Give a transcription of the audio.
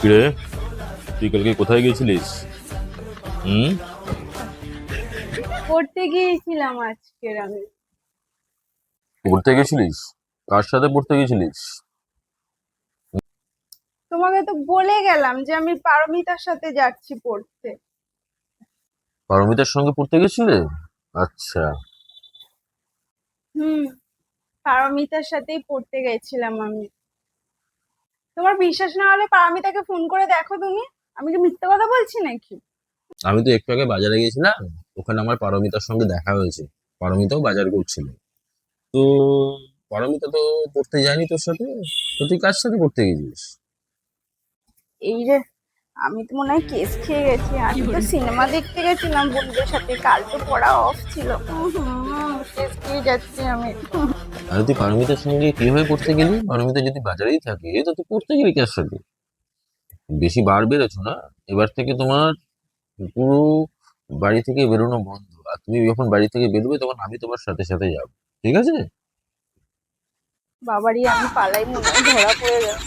কিরে? তুই কালকে কোথায় গেছিলিস? হুম? পড়তে গিয়েছিলাম আজকের আমি পড়তে গেছিলিস? কার সাথে পড়তে গেছিলিস? তোমাকে তো বলে গেলাম যে আমি পারমিতার সাথে যাচ্ছি পড়তে। পারমিতার সঙ্গে পড়তে গেছিলে? আচ্ছা। হুম পারমিতার সাথেই পড়তে গেছিলাম আমি। তোমার বিশ্বাস না হলে আমি তাকে ফোন করে দেখো তুমি। আমি কি মিথ্যে কথা বলছি নাকি? আমি তো একটু আগে বাজারে গেছিলাম ওখানে আমার পারমিতার সঙ্গে দেখা হয়েছে। পারমিতাও বাজার করছিল। তো পারমিতা তো পড়তে যায়নি তোর সাথে? তো তুই কার সাথে পড়তে গেছিস এই যে আমি তো মনে হয় কেস খেয়ে গেছি। আমি তো সিনেমা দেখতে গেছিলাম বন্ধুদের সাথে। কাল তো পড়া অফ ছিল। কেস খেয়ে যাচ্ছি আমি। আরে তুই পারমিতার সঙ্গে কীভাবে করতে গেলি পারমিতা যদি বাজারেই থাকে, তো তুই করতে গেলি কার সাথে বেশি বার বেরোছো না? এবার থেকে তোমার পুরো বাড়ি থেকে বেরোনো বন্ধ। আর তুমি যখন বাড়ি থেকে বেরোবে, তখন আমি তোমার সাথে সাথে যাব। ঠিক আছে? বাবারই আমি পালাই মনে ধরা পড়ে যাব